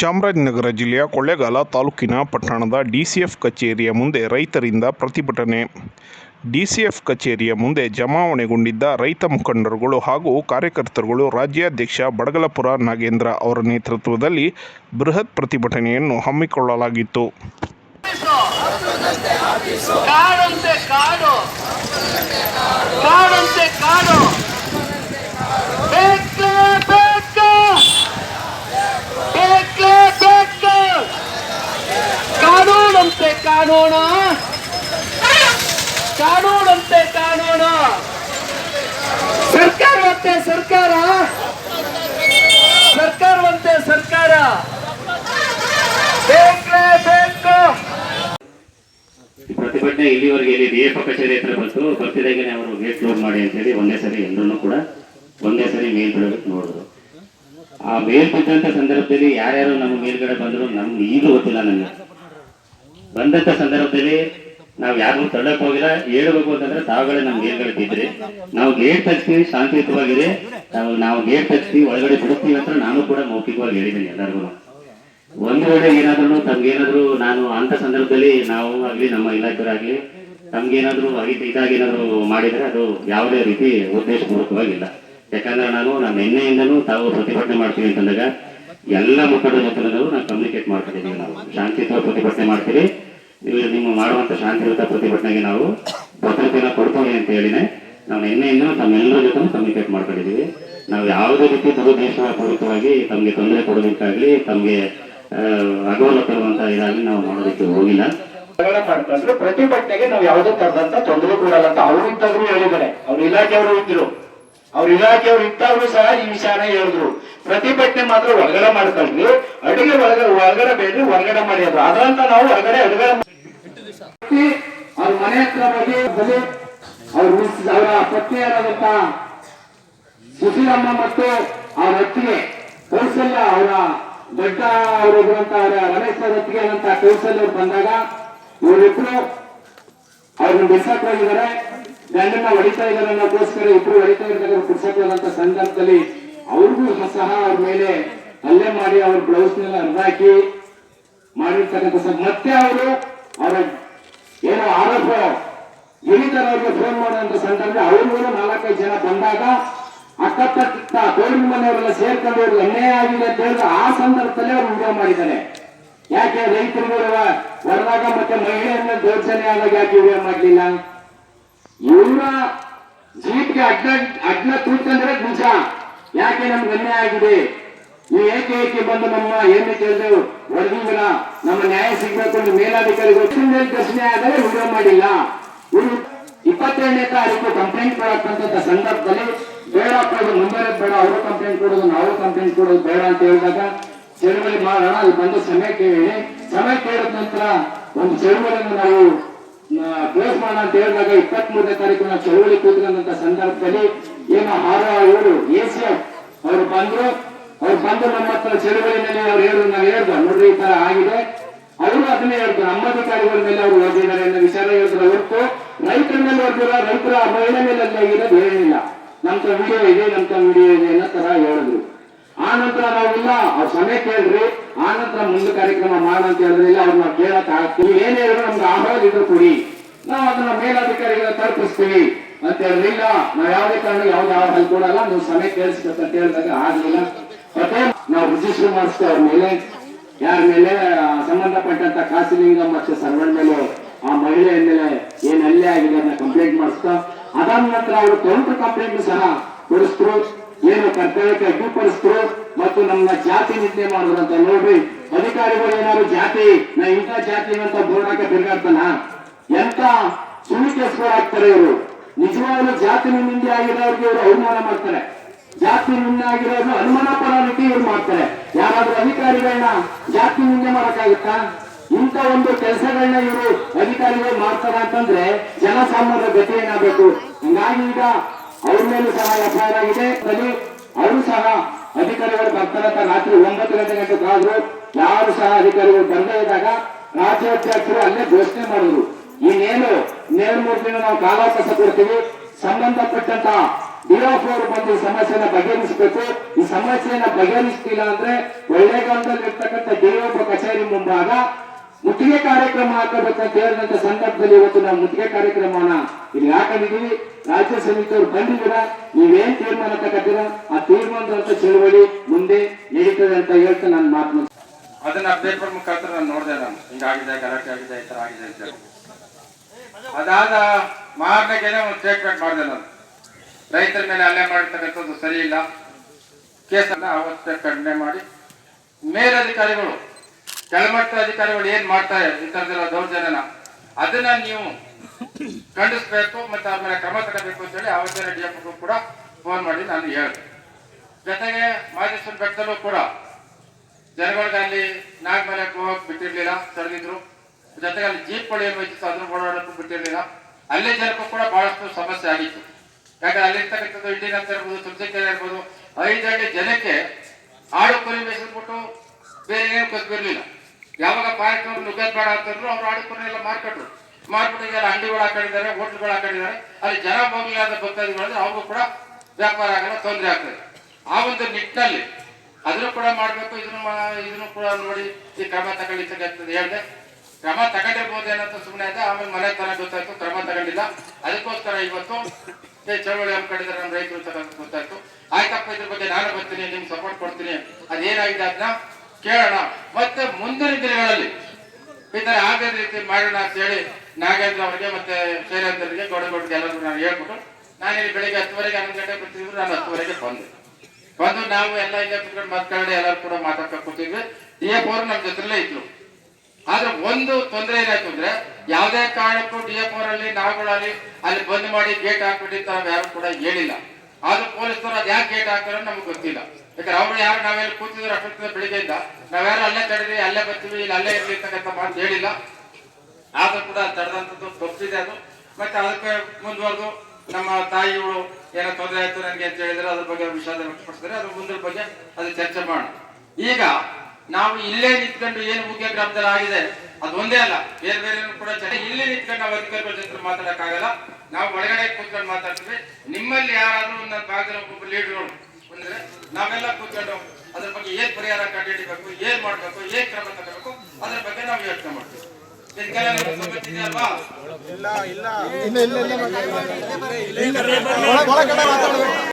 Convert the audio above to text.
ಚಾಮರಾಜನಗರ ಜಿಲ್ಲೆಯ ಕೊಳ್ಳೇಗಾಲ ತಾಲೂಕಿನ ಪಟ್ಟಣದ ಡಿಸಿಎಫ್ ಕಚೇರಿಯ ಮುಂದೆ ರೈತರಿಂದ ಪ್ರತಿಭಟನೆ. ಡಿಸಿಎಫ್ ಕಚೇರಿಯ ಮುಂದೆ ಜಮಾವಣೆಗೊಂಡಿದ್ದ ರೈತ ಮುಖಂಡರುಗಳು ಹಾಗೂ ಕಾರ್ಯಕರ್ತರುಗಳು ರಾಜ್ಯಾಧ್ಯಕ್ಷ ಬಡಗಲಪುರ ನಾಗೇಂದ್ರ ಅವರ ನೇತೃತ್ವದಲ್ಲಿ ಬೃಹತ್ ಪ್ರತಿಭಟನೆಯನ್ನು ಹಮ್ಮಿಕೊಳ್ಳಲಾಗಿತ್ತು. ಕಾಣೋಣಂತೆ ಕಾನೂನಂತೆ ಕಾನೂನು. ಸರ್ಕಾರವಂತೆ ಸರ್ಕಾರ. ಸರ್ಕಾರವಂತೆ ಸರ್ಕಾರ. ಪ್ರತಿಭಟನೆ ಇಲ್ಲಿವರೆಗೆ ಇಲ್ಲಿ ಡಿಎಫ್ ಕಚೇರಿ ಹತ್ರ ಬಂತು ಬರ್ತಿದಾಗನೆ ಅವರು ಗೇಟ್ ಕ್ಲೋಸ್ ಮಾಡಿ ಅಂತ ಹೇಳಿ ಒಂದೇ ಸರಿ ಎಲ್ಲರೂ ಕೂಡ ಒಂದೇ ಸರಿ ಮೇಲ್ ಬಿಡಬೇಕು ನೋಡಿದ್ರು. ಆ ಮೇಲ್ ಬಿದ್ದಂತ ಸಂದರ್ಭದಲ್ಲಿ ಯಾರ್ಯಾರು ನಮ್ಮ ಮೇಲ್ಗಡೆ ಬಂದ್ರು ನಮ್ಗೆ ಈಗಲೂ ಗೊತ್ತಿಲ್ಲ ನನಗೆ. ಬಂದಂತ ಸಂದರ್ಭದಲ್ಲಿ ನಾವು ಯಾರಿಗೂ ತಳ್ಳಕ್ ಹೋಗಿಲ್ಲ. ಹೇಳ್ಬೇಕು ಅಂತಂದ್ರೆ ತಾವುಗಳೇ ನಮ್ಗೆ ಗೇಟ್ ಬಿದ್ರಿ. ನಾವು ಗೇಟ್ ತಗ್ಸ್ತೀವಿ, ಶಾಂತಿಯುತವಾಗಿರಿ. ನಾವು ನಾವು ಗೇಟ್ ತಗ್ಸ್ತೀವಿ, ಒಳಗಡೆ ಬಿಡುತ್ತೀವಿ ಅಂತ ನಾನು ಕೂಡ ಮೌಖಿಕವಾಗಿ ಹೇಳಿದ್ದೀನಿ ಎಲ್ಲರಿಗೂ. ಒಂದು ವೇಳೆ ಏನಾದ್ರೂ ತಮ್ಗೇನಾದ್ರೂ ನಾನು ಅಂತ ಸಂದರ್ಭದಲ್ಲಿ ನಾವು ಆಗ್ಲಿ, ನಮ್ಮ ಇಲಾಖೆಯವರಾಗ್ಲಿ ತಮ್ಗೇನಾದ್ರೂ ಇದಾಗಿ ಏನಾದ್ರು ಮಾಡಿದ್ರೆ ಅದು ಯಾವುದೇ ರೀತಿ ಉದ್ದೇಶಪೂರ್ವಕವಾಗಿಲ್ಲ. ಯಾಕಂದ್ರೆ ನಾನು ನಮ್ಮ ನಿನ್ನೆಯಿಂದನೂ ತಾವು ಪ್ರತಿಭಟನೆ ಮಾಡ್ತೀವಿ ಅಂತಂದಾಗ ಎಲ್ಲ ಮುಖಂಡರ ಜೊತೆ ನಾವು ಕಮ್ಯುನಿಕೇಟ್ ಮಾಡ್ತಿದ್ದೀನಿ ನಾವು. ಶಾಂತಿಯುತ ಪ್ರತಿಭಟನೆ ಮಾಡ್ತೀವಿ ನೀವು ನಿಮ್ಮ ಮಾಡುವಂತ ಶಾಂತಿಯುತ ಪ್ರತಿಭಟನೆಗೆ ನಾವು? ಭದ್ರತೆನ ಕೊಡ್ತೀವಿ ಅಂತ ಹೇಳಿನೇ. ನಾವು ನಿನ್ನೆಯಿಂದ ತಮ್ಮೆಲ್ಲರ ಜೊತೆ ಕಮ್ಯುನಿಕೇಟ್ ಮಾಡ್ಕೊಂಡಿದ್ದೀವಿ ನಾವು ಯಾವುದೇ ರೀತಿ ದುರುದ್ದೇಶಪೂರ್ವಕವಾಗಿ ತಮಗೆ ತೊಂದರೆ ಕೊಡೋದಕ್ಕಾಗಲಿ, ತಮಗೆ ಅಗೌರವ ಕೊಡುವಂತ ಇದಾಗಲಿ ನಾವು ಮಾಡೋದಕ್ಕೆ ಹೋಗಿಲ್ಲ. ಪ್ರತಿಭಟನೆಗೆ ನಾವು ಯಾವುದೇ ತರದಂತ ತೊಂದರೆ ಕೊಡಲ್ಲ ಅಂತ ಅವರು ಇದ್ದಾಗಲೂ ಹೇಳಿದ್ದಾರೆ. ಅವ್ರ ಇಲಾಖೆಯವರು ಇದ್ರು ಅವ್ರ ಇಲಾಖೆಯವರು ಇದ್ದಾಗಲೂ ಸಹ ಈ ವಿಚಾರ ಹೇಳಿದ್ರು. ಪ್ರತಿಭಟನೆ ಮಾತ್ರ ಹೊರಗಡೆ ಮಾಡ್ಕೊಂಡ್ರಿ ಅಡುಗೆ ಒಳಗಡೆ ಹೊರಗಡೆ ಬೇಡ್ರಿ, ಹೊರಗಡೆ ಮಾಡಿದ್ರು ಅದರಂತ ನಾವು ಹೊರಗಡೆ ಅಡುಗೆ ಅವ್ರ ಮನೆ ಹತ್ರ ಬಗ್ಗೆ ಅವ್ರ ಅವರ ಪತ್ನಿಯರಾದಂತ ಸುಶೀಲಮ್ಮ ಮತ್ತು ಅವರ ಅತ್ತಿಗೆ ಕೌಶಲ್ಯ ಅವರ ದೊಡ್ಡ ಅವರು ಇರುವಂತ ರಮೇಶ್ ಅತ್ತಿಗೆ ಅಂತ ಕೌಶಲ್ಯ ಅವ್ರು ಬಂದಾಗ ಇವರಿಬ್ರು ಅವ್ರನ್ನ ಬಿಸಾಕ್ ಹೋಗಿದ್ದಾರೆ ಗಂಡನ್ನ ಹೊಡಿತಾ ಇದಾರೆ ಅನ್ನೋದಕ್ಕೋಸ್ಕರ ಇಬ್ರು ಹೊಡಿತಾ ಇರ್ತಕ್ಕಂಥ ಬಿಡ್ಸಕ್ ಹೋದಂತ ಸಂದರ್ಭದಲ್ಲಿ ಅವ್ರಿಗೂ ಸಹ ಅವ್ರ ಮೇಲೆ ಹಲ್ಲೆ ಮಾಡಿ ಅವ್ರ ಬ್ಲೌಸ್ ನೆಲ್ಲ ಹರಿದಾಕಿ ಮಾಡಿರ್ತಕ್ಕಂಥ ಮತ್ತೆ ಅವರು ಅವರ ಏನೋ ಆರೋಪ ಗಿರಿಧರ್ ಅವ್ರಿಗೆ ಫೋನ್ ಮಾಡುವಂತ ಸಂದರ್ಭ ಅವ್ರಿಗೂ ನಾಲ್ಕೈದು ಜನ ಬಂದಾಗ ಅಕ್ಕಪಕ್ಕ ಕೋಡಿ ಮನೆಯವರೆಲ್ಲ ಸೇರ್ಕೊಂಡು ಅವ್ರಿಗೆ ಅನ್ಯಾಯ ಆಗಿದೆ ಅಂತ ಹೇಳಿದ್ರೆ ಆ ಸಂದರ್ಭದಲ್ಲಿ ಅವ್ರು ವಿಡಿಯೋ ಮಾಡಿದ್ದಾರೆ ಯಾಕೆ ರೈತರುಗಳು ಹೊರದಾಗ ಮತ್ತೆ ಮಹಿಳೆಯನ್ನ ದೌರ್ಜನ್ಯ ಆದಾಗ ಯಾಕೆ ವಿಡಿಯೋ ಮಾಡ್ಲಿಲ್ಲ? ಇವರ ಜೀಪ್ಗೆ ಅಡ್ಡ ಅಡ್ಡ ತೂಕಂದ್ರೆ ನಿಜ ಯಾಕೆ ನಮ್ಗೆ ಅನ್ಯಾಯ ಆಗಿದೆ? ನೀವು ಏಕೆ ಏಕೆ ಬಂದು ನಮ್ಮ ಏನು ಕೇಳಿದ್ರು ಹೊಡೆದಿಲ್ಲ ನಮ್ಮ ನ್ಯಾಯ ಸಿಗ್ಬೇಕು ಅಂತ ಮೇಲಾಧಿಕಾರಿಗಳು ಪ್ರಶ್ನೆ ಆದರೆ ವಿಡಿಯೋ ಮಾಡಿಲ್ಲ. ಇವರು ಇಪ್ಪತ್ತೆರಡನೇ ತಾರೀಕು ಕಂಪ್ಲೇಂಟ್ ಕೊಡಕ್ಕಂತ ಸಂದರ್ಭದಲ್ಲಿ ಬೇಡಪ್ಪ ಇದು ಮುಂಬರ ಬೇಡ, ಅವರು ಕಂಪ್ಲೇಂಟ್ ಕೊಡೋದು, ನಾವು ಕಂಪ್ಲೇಂಟ್ ಕೊಡೋದು ಬೇಡ ಅಂತ ಹೇಳಿದಾಗ ಚಳುವಳಿ ಮಾಡೋಣ, ಅಲ್ಲಿ ಬಂದು ಸಮಯ ಕೇಳಿ. ಸಮಯ ಕೇಳಿದ ನಂತರ ಒಂದು ಚಳುವಳಿಯನ್ನು ನಾವು ಕ್ಲೋಸ್ ಮಾಡೋಣ ಅಂತ ಹೇಳಿದಾಗ ಇಪ್ಪತ್ತ್ ಮೂರನೇ ತಾರೀಕು ನಾವು ಚಳುವಳಿ ಕೂತ್ಕೊಂಡಂತ ಸಂದರ್ಭದಲ್ಲಿ ಏನು ಹಾರ ಅವರು ಎ ಸಿ ಅವರು ಬಂದ್ರು. ಅವ್ರು ಬಂದು ನಮ್ಮ ಹತ್ರ ಚಳುವಳಿನಲ್ಲಿ ಅವ್ರು ಹೇಳಿದ್ರು ನಾವು ಹೇಳ್ದು. ನೋಡ್ರಿ, ಈ ತರ ಆಗಿದೆ. ಅವರು ಅದನ್ನೇ ಹೇಳಿದ್ರು ನಮ್ಮ ಅಧಿಕಾರಿಗಳ ಮೇಲೆ ಅವರು ಓದಿದ್ದಾರೆ ಅನ್ನೋ ವಿಚಾರ ಹೇಳಿದ್ರೆ ಹೊರತು ರೈತರ ಮೇಲೆ ಓದಿಲ್ಲ ರೈತರ ಮಹಿಳೆ ಮೇಲೆ ಅಲ್ಲಿ ಆಗಿರೋದು ಹೇಳಿಲ್ಲ ನಮ್ಮ ವಿಡಿಯೋ ಇದೆ ನಮ್ಮ ವಿಡಿಯೋ ಇದೆ ಅನ್ನೋ ತರ ಹೇಳಿದ್ರು. ಆ ನಂತರ ನಾವಿಲ್ಲ. ಅವ್ರ ಸಮಯ ಕೇಳ್ರಿ. ಆ ನಂತರ ಮುಂದೆ ಕಾರ್ಯಕ್ರಮ ಅಂತ ಹೇಳಿದ್ರಿಲ್ಲ ಅವ್ರನ್ನ ಕೇಳಕ್ ಆಗ್ತೀವಿ. ಏನೇ ಹೇಳಿದ್ರು ನಮ್ಗೆ ಇದ್ರು ಕೊಡಿ. ನಾವು ಅದನ್ನ ಮೇಲಾಧಿಕಾರಿಗಳ ತಲುಪಿಸ್ತೀವಿ. ಅಂತ ಹೇಳಿದ್ರಿಲ್ಲ ನಾವು ಯಾವುದೇ ಕಾರಣ ಯಾವ್ದು ಆಹಾರ ಕೊಡಲ್ಲ. ನೀವು ಸಮಯ ಕೇಳಿಸ್ಬೇಕು ಅಂತ ಹೇಳಿದಾಗ ಆಗ್ಲಿಲ್ಲ. ಮತ್ತೆ ನಾವು ರಿಜಿಸ್ಟರ್ ಮಾಡಿಸ್ತೇವೆ ಅವ್ರ ಮೇಲೆ. ಯಾರ ಮೇಲೆ? ಸಂಬಂಧಪಟ್ಟಂತ ಕಾಸಿಲಿಂಗ ಮತ್ತೆ ಸರ್ವಣ ಮೇಲೆ, ಆ ಮಹಿಳೆಯ ಮೇಲೆ ಏನ್ ಅಲ್ಲೇ ಆಗಿದೆ ಕಂಪ್ಲೇಂಟ್ ಮಾಡಿಸ್ತಾ, ಅದಾದ ನಂತರ ಅವರು ಕೌಂಟರ್ ಕಂಪ್ಲೇಂಟ್ ಸಹ ಕೊಡಿಸ್ತರು ಏನು ಕರ್ತವ್ಯಕ್ಕೆ ಅಡ್ಡಿಪಡಿಸಿದ್ರು ಮತ್ತು ನಮ್ಮ ಜಾತಿ ನಿದ್ದೆ ಮಾಡಿದ್ರು ಅಂತ ನೋಡ್ರಿ. ಅಧಿಕಾರಿಗಳು ಏನಾದ್ರು ಜಾತಿ, ನಾ ಇಂಥ ಜಾತಿ ಅಂತ ಬೋರ್ಡ್ ತಿರುಗಾಡ್ತಾನ ತಿರ್ಗಾಡ್ತಾನ? ಎಂತ ಸುಳ್ಳು ಕೆಲಸಗಳಾಗ್ತಾರೆ ಇವರು. ನಿಜವಾಗ್ಲೂ ಜಾತಿ ನಿಂದೆ ಆಗಿರೋರಿಗೆ ಇವರು ಅವಮಾನ ಮಾಡ್ತಾರೆ. ಜಾತಿ ನಿಂದೆ ಆಗಿರೋರು ಅನುಮಾನ ಪಡೋ ಇವ್ರು ಮಾಡ್ತಾರೆ. ಯಾರಾದ್ರೂ ಅಧಿಕಾರಿಗಳನ್ನ ಜಾತಿ ನಿಂದೆ ಮಾಡಕ್ಕಾಗುತ್ತಾ? ಇಂಥ ಒಂದು ಕೆಲಸಗಳನ್ನ ಇವರು ಅಧಿಕಾರಿಗಳು ಮಾಡ್ತಾರ ಅಂತಂದ್ರೆ ಜನಸಾಮಾನ್ಯರ ಗತಿ ಏನಾಗಬೇಕು? ಹಂಗಾಗಿ ಈಗ ಅವ್ರ ಮೇಲೂ ಸಹ ಎಫ್ಐಆರ್ ಆಗಿದೆ ಅವರು ಸಹ ಅಧಿಕಾರಿಗಳು ಬರ್ತಾರಂತ ರಾತ್ರಿ ಒಂಬತ್ತು ಗಂಟೆ ಗಂಟೆ ಕಾದ್ರು ಯಾರು ಸಹ ಅಧಿಕಾರಿಗಳು ಬಂದೇ ಇದ್ದಾಗ ರಾಜ್ಯಾಧ್ಯಕ್ಷರು ಅಲ್ಲೇ ಘೋಷಣೆ ಮಾಡಿದ್ರು. ಇನ್ನೇನು ನೇರ ಮೂರು ದಿನ ನಾವು ಕಾಲಾವಕಾಶ ಕೊಡ್ತೀವಿ. ಸಂಬಂಧಪಟ್ಟಂತ ಡಿಎಫ್ ಅವರು ಬಂದು ಈ ಸಮಸ್ಯೆನ ಬಗೆಹರಿಸಬೇಕು. ಈ ಸಮಸ್ಯೆಯನ್ನ ಬಗೆಹರಿಸ್ತಿಲ್ಲ ಅಂದ್ರೆ ಒಳ್ಳೆಗಾಲದಲ್ಲಿ ಇರ್ತಕ್ಕಂಥ ಕಚೇರಿ ಮುಂಭಾಗ ಮುತ್ತಿಗೆ ಕಾರ್ಯಕ್ರಮ ಹಾಕಬೇಕಂತ ಹೇಳಿದಂತ ಸಂದರ್ಭದಲ್ಲಿ ಇವತ್ತು ನಾವು ಮುತ್ತಿಗೆ ಕಾರ್ಯಕ್ರಮವನ್ನ ಇಲ್ಲಿ ಯಾಕಂದಿದ್ದೀವಿ ರಾಜ್ಯ ಸಮಿತಿಯವರು ಬಂದಿದ್ದೀರಾ ನೀವೇನ್ ತೀರ್ಮಾನ ತಗೋತೀರಾ ಆ ತೀರ್ಮಾನದಂತ ಚಳುವಳಿ ಮುಂದೆ ನಡೀತದೆ ಅಂತ ಹೇಳ್ತಾ ನನ್ನ ಮಾತು ಅದನ್ನ ಪೇಪರ್ ಮುಖಾಂತರ ನಾನು ನೋಡಿದೆ ನಾನು. ಹಿಂಗಾಗಿದೆ, ಗಲಾಟೆ ಆಗಿದೆ, ಈ ತರ ಆಗಿದೆ ಅಂತ ಹೇಳಿ. ಅದಾದ ಮಾರನೆಗೆನೆ ಒಂದು ಸ್ಟೇಟ್ಮೆಂಟ್ ಮಾಡಿದೆ ನಾನು. ರೈತರ ಮೇಲೆ ಅಲ್ಲೇ ಮಾಡಿರ್ತಕ್ಕಂಥದ್ದು ಸರಿ ಇಲ್ಲ. ಕೇಸನ್ನ ಅವತ್ತೇ ಕಡಿಮೆ ಮಾಡಿ. ಮೇಲಧಿಕಾರಿಗಳು, ಕೆಳಮಟ್ಟದ ಅಧಿಕಾರಿಗಳು ಏನ್ ಮಾಡ್ತಾರೆ ಈ ತರದೆಲ್ಲ ದೌರ್ಜನ್ಯನ? ಅದನ್ನ ನೀವು ಖಂಡಿಸ್ಬೇಕು, ಮತ್ತೆ ಆಮೇಲೆ ಮೇಲೆ ಕ್ರಮ ತಗೋಬೇಕು ಅಂತ ಹೇಳಿ ಅವತ್ತೇ ಡಿ ಎಫ್ ಕೂಡ ಫೋನ್ ಮಾಡಿ ನಾನು ಹೇಳಿದೆ. ಜೊತೆಗೆ ಮಾದೇಶ್ವರ ಬೆಟ್ಟದಲ್ಲೂ ಕೂಡ ಜನಗಳಿಗೆ ಅಲ್ಲಿ ನಾಗಮಲೆ ಹೋಗಕ್ ಬಿಟ್ಟಿರ್ಲಿಲ್ಲ ತಡೆದಿದ್ರು ಜೊತೆಗೆ ಅಲ್ಲಿ ಜೀಪ್ ಏನು ಇತ್ತು ಅದನ್ನು ಓಡಾಡಕ್ಕೂ ಬಿಟ್ಟಿರ್ಲಿಲ್ಲ. ಅಲ್ಲೇ ಜನಕ್ಕೂ ಕೂಡ ಬಹಳಷ್ಟು ಸಮಸ್ಯೆ ಆಗಿತ್ತು. ಯಾಕಂದ್ರೆ ಅಲ್ಲಿರ್ತಕ್ಕಂಥದ್ದು ಇಂಡಿಯನ್ ಅಂತ ಇರ್ಬೋದು ತುಳಸಿಕೆರೆ ಇರ್ಬೋದು, ಐದು ಹಳ್ಳಿ ಜನಕ್ಕೆ ಆಡು ಕುರಿ ಮೇಯಿಸ್ಬಿಟ್ಟು ಬೇರೆ ಏನು ಕಸ್ಬಿರ್ಲಿಲ್ಲ ಯಾವಾಗ ಕಾರ್ಯಕ್ರಮ ನುಗ್ಗದ್ ಬೇಡ ಅಂತಂದ್ರು ಅವ್ರು ಆಡು ಕುರಿ ಎಲ್ಲ ಮಾರ್ಕೊಟ್ರು. ಈಗ ಅಂಗಡಿಗಳು ಹಾಕೊಂಡಿದ್ದಾರೆ, ಹೋಟ್ಲ್ಗಳು ಹಾಕೊಂಡಿದ್ದಾರೆ. ಅಲ್ಲಿ ಜನ ಭೂಮಿಯಾದ ಭಕ್ತಾದಿಗಳು ಅವ್ರಿಗೂ ಕೂಡ ವ್ಯಾಪಾರ ಆಗಲ್ಲ, ತೊಂದರೆ ಆಗ್ತದೆ. ಆ ಒಂದು ನಿಟ್ಟಿನಲ್ಲಿ ಅದನ್ನು ಕೂಡ ಮಾಡಬೇಕು, ಇದನ್ನು ಇದನ್ನು ಕೂಡ ನೋಡಿ ಈ ಕ್ರಮ ತಗೊಳ್ಳಿರ್ತಕ್ಕಂಥದ್ದು ಹೇಳಿದೆ ಕ್ರಮ ತಗೊಂಡಿರ್ಬೋದೇನಂತ ಸುಮ್ಮನೆ ಆಯ್ತು ಆಮೇಲೆ ಮನೆ ತನ ಗೊತ್ತಾಯ್ತು, ಕ್ರಮ ತಗೊಂಡಿಲ್ಲ. ಅದಕ್ಕೋಸ್ಕರ ಇವತ್ತು ಚಳವಳಿ ಹಮ್ಮಿಕೊಂಡಿದ್ದಾರೆ ನಮ್ಮ ರೈತರು ತಗೊಂಡು ಗೊತ್ತಾಯ್ತು. ಆಯ್ತಪ್ಪ, ಇದ್ರ ಬಗ್ಗೆ ನಾನು ಬರ್ತೀನಿ, ನಿಮ್ಗೆ ಸಪೋರ್ಟ್ ಕೊಡ್ತೀನಿ. ಅದೇನಾಗಿದೆ ಅದನ್ನ ಕೇಳೋಣ. ಮತ್ತೆ ಮುಂದಿನ ದಿನಗಳಲ್ಲಿ ಈ ತರ ಆಗದ ರೀತಿ ಮಾಡೋಣ ಅಂತ ಹೇಳಿ ನಾಗೇಂದ್ರ ಅವರಿಗೆ ಮತ್ತೆ ಶೈಲೇಂದ್ರರಿಗೆ ಗೌಡಗೌಡ ಎಲ್ಲರಿಗೂ ನಾನು ಹೇಳ್ಬಿಟ್ಟು, ನಾನು ಇಲ್ಲಿ ಬೆಳಿಗ್ಗೆ ಹತ್ತುವರೆಗೆ, ಹನ್ನೊಂದು ಗಂಟೆ ಕೂತಿದ್ರು, ನಾನು ಹತ್ತುವರೆಗೆ ಬಂದೆ. ಬಂದು ನಾವು ಎಲ್ಲ ಇಲ್ಲೇ ಕುತ್ಕೊಂಡು ಮಾತಾಡಿ ಎಲ್ಲರೂ ಕೂಡ ಮಾತಾಡ್ಕೊಂಡು ಕೂತಿದ್ವಿ. ಡಿ ಎಫ್ ಅವರು ನಮ್ಮ ಜೊತೆಲೇ ಇದ್ರು. ಆದ್ರೆ ಒಂದು ತೊಂದರೆ ಏನಾಯ್ತು ಅಂದ್ರೆ, ಯಾವುದೇ ಕಾರಣಕ್ಕೂ ಡಿ ಎಫ್ ಅವರಲ್ಲಿ, ನಾವುಗಳಲ್ಲಿ ಅಲ್ಲಿ ಬಂದ್ ಮಾಡಿ ಗೇಟ್ ಹಾಕ್ಬಿಟ್ಟಿತ್ತು ನಾವು ಯಾರು ಕೂಡ ಹೇಳಿಲ್ಲ. ಆದ್ರೂ ಪೊಲೀಸರು ಅದು ಯಾಕೆ ಗೇಟ್ ಹಾಕ್ತಾರೋ ನಮ್ಗೆ ಗೊತ್ತಿಲ್ಲ. ಯಾಕಂದ್ರೆ ಅವರು ಯಾರು ನಾವೆಲ್ಲ ಕೂತಿದ್ರು ಅಷ್ಟೊತ್ತಿನ ಬೆಳಿಗ್ಗೆಯಿಂದ, ನಾವ್ಯಾರು ಅಲ್ಲೇ ತಡೀರಿ, ಅಲ್ಲೇ ಬರ್ತೀವಿ, ಇಲ್ಲಿ ಅಲ್ಲೇ ಇರ್ಲಿ ಅಂತಕ್ಕಂಥ ಮಾತು ಹೇಳಿಲ್ಲ. ಆದ್ರೂ ಕೂಡ ತಡೆದಂಥದ್ದು ತಪ್ಪಿದೆ ಅದು. ಮತ್ತೆ ಅದಕ್ಕೆ ಮುಂದುವರೆದು ನಮ್ಮ ತಾಯಿಗಳು ಏನೋ ತೊಂದರೆ ಆಯ್ತು ನನಗೆ ಅಂತ ಹೇಳಿದ್ರೆ ಅದ್ರ ಬಗ್ಗೆ ವಿಷಾದ ವ್ಯಕ್ತಪಡಿಸಿದ್ರೆ ಅದ್ರ ಮುಂದಿನ ಬಗ್ಗೆ ಅದು ಚರ್ಚೆ ಮಾಡೋಣ. ಈಗ ನಾವು ಇಲ್ಲೇ ನಿಂತ್ಕೊಂಡು ಏನು ಮುಖ್ಯ ಗ್ರಾಮದಲ್ಲಿ ಆಗಿದೆ ಅದು ಒಂದೇ ಅಲ್ಲ, ಬೇರೆ ಬೇರೆ ಕೂಡ ಇಲ್ಲೇ ನಿಂತ್ಕೊಂಡು ನಾವು ಅಧಿಕಾರಿಗಳ ಜೊತೆ ಮಾತಾಡಕ್ಕಾಗಲ್ಲ. ನಾವು ಒಳಗಡೆ ಕೂತ್ಕೊಂಡು ಮಾತಾಡ್ತೀವಿ. ನಿಮ್ಮಲ್ಲಿ ಯಾರಾದ್ರೂ ನನ್ನ ಭಾಗದಲ್ಲಿ ಒಬ್ಬ ಲೀಡರ್ಗಳು ಅಂದ್ರೆ ನಾವೆಲ್ಲ ಕೂತ್ಕೊಂಡು ಅದ್ರ ಬಗ್ಗೆ ಏನ್ ಪರಿಹಾರ ಕಂಡುಹಿಡಿಬೇಕು, ಏನ್ ಮಾಡ್ಬೇಕು, ಏನ್ ಕ್ರಮ ತಗೋಬೇಕು, ಅದ್ರ ಬಗ್ಗೆ ನಾವು ಯೋಚನೆ ಮಾಡ್ತೀವಿ. ಇದಕ್ಕೆಲ್ಲ ಇಲ್ಲ. ಇಲ್ಲ ಇದೆಯಲ್ವಾ